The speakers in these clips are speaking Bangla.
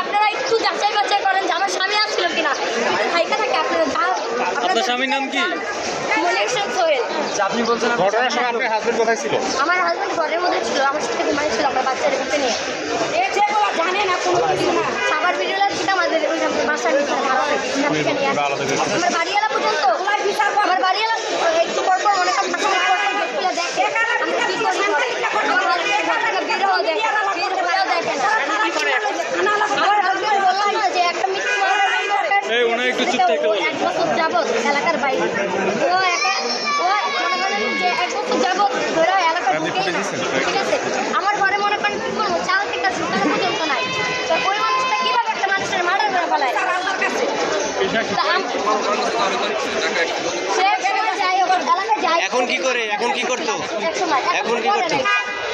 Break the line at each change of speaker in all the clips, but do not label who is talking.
আপনারা একটু যাচাই বাছাই করেন যে আমার স্বামী আসছিল কিনা। কিন্তু থাকে আপনারা যা-
আপনার স্বামীর নাম কি?
মনির
আপনি বলছেন
ঘটনার সময় আপনার হাজবেন্ড কোথায় ছিল?
আমার হাজবেন্ড ঘরের মধ্যে ছিল আমার সাথে ঘুমাই ছিল আমার বাচ্চার কাছে নিয়ে। জানে না কোনো কিছু না। আমাদের ওই বাসার
করে।
আমার বাড়িওয়ালা পর্যন্ত আমার একটু পর পর অনেক গেট খুলে দেখে আমি কি করি আমার হাজবেন্ড ঘর থেকে বের হওয়া দেখে বের হয়েও দেখে না আমার হাজবেন্ড বললাম না যে একটা মিথ্যে মামলা দরকার।
এই, ওনার একটু চুপ থাকতে
ও এক বছর যাবত এলাকার বাইরে। ও একা ও মনে করেন যে এক বছর যাবত ধরে এলাকার ঢুকেই না। ঠিক আছে? আমার ঘরে মনে করেন কি করব? চাল থেকে পর্যন্ত নাই। তো ওই মানুষটা কীভাবে একটা মানুষের মার্ডার করে ফেলায়?
এখন কি করে? এখন কি করতো? এখন কি করতো?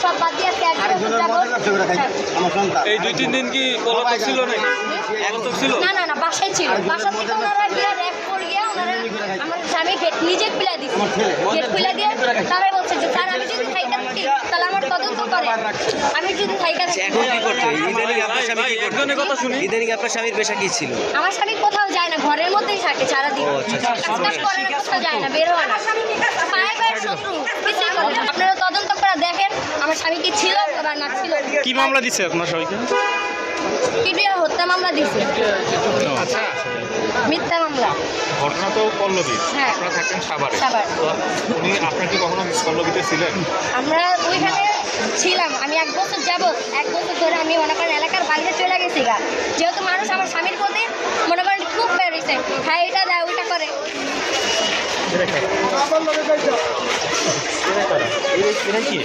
সব বাদ
এই দুই তিন দিন কি পলাতক ছিল নাকি? পলাতক ছিল?
না না না বাসায় ছিল। বাসা থেকে ওনারা গিয়ে র্যাপ করে গিয়ে ওনারা আমার স্বামী গেট নিজে খুলে দিচ্ছে গেট খুলে দিয়ে বলছে যে স্যার আমি যদি থাইকা থাকি তাহলে আমার তদন্ত করে। আমি যদি থাইকা থাকি
এখন কি করতো ইদানিং আপনার স্বামী কি করতো
একজনের কথা শুনি
ইদানিং আপনার স্বামীর পেশা কি ছিল?
আমার স্বামী কোথাও যায় না ঘরের মধ্যেই থাকে
আচ্ছা, আচ্ছা।
কাজ টাজ করে কোথাও যায় না বের হয় না পায়ে পায়ের শত্রু কিছুই করে না আপনারা তদন্ত করে দেখেন স্বামী কি ছিল বা না ছিল
কি মামলা দিচ্ছে আপনার সবাইকে?
কিডিয়া হত্যা মামলা দিছে।
আচ্ছা।
মিথ্যা মামলা।
ঘটনা তো পল্লবী।
হ্যাঁ।
আপনারা থাকতেন সাভারে। উনি আপনার কি কখনো পল্লবীতে ছিলেন?
আমরা ওইখানে ছিলাম। আমি এক বছর যাব এক বছর ধরে আমি মনে করেন এলাকার বাইরে চলে গেছি গা। যেহেতু মানুষ আমার স্বামীর প্রতি মনে করেন খুব বেরিয়েছে হ্যাঁ এটা দেয় ওইটা করে।
কি?